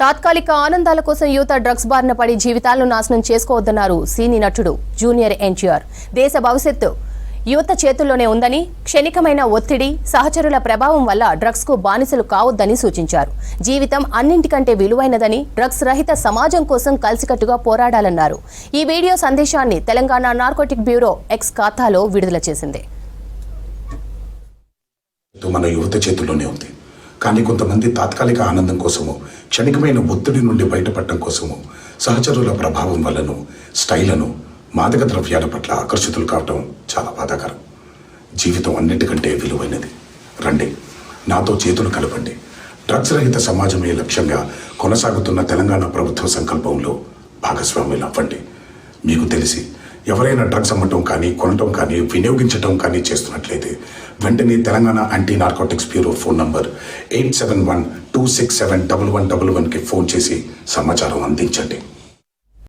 తాత్కాలిక ఆనందాల కోసం యువత డ్రగ్స్ బారిన పడి జీవితాలను నాశనం చేసుకోవద్దన్నారు సీని నటుడు జూనియర్ ఎన్టీఆర్. దేశ భవిష్యత్తు యువత చేతుల్లోనే ఉందని క్షణికమైన ఒత్తిడి సహచరుల ప్రభావం వల్ల డ్రగ్స్కు బానిసలు కావద్దని సూచించారు. జీవితం అన్నింటికంటే విలువైనదని డ్రగ్స్ రహిత సమాజం కోసం కలిసికట్టుగా పోరాడాలన్నారు. ఈ వీడియో సందేశాన్ని తెలంగాణ నార్కోటిక్ బ్యూరో ఎక్స్ ఖాతాలో విడుదల చేసింది. మన యువత చేతుల్లోనే ఉంది. కానీ కొంతమంది తాత్కాలిక ఆనందం కోసము క్షణికమైన ఒత్తిడి నుండి బయటపడటం కోసము సహచరుల ప్రభావం వల్లను స్టైలను మాదక ద్రవ్యాల పట్ల ఆకర్షితులు కావటం చాలా బాధాకరం. జీవితం అన్నిటికంటే విలువైనది. రండి నాతో చేతులు కలపండి. డ్రగ్స్ రహిత సమాజమే లక్ష్యంగా కొనసాగుతున్న తెలంగాణ ప్రభుత్వ సంకల్పంలో భాగస్వామ్యులు అవ్వండి మీకు తెలిసి ఎవరైనా డ్రగ్స్ అమ్మటం కానీ కొనటం కానీ వినియోగించటం కానీ చేస్తున్నట్లయితే వెంటనే Telangana anti narcotics bureau phone number eight seven one two six seven double one double వన్కి ఫోన్ చేసి సమాచారం అందించండి.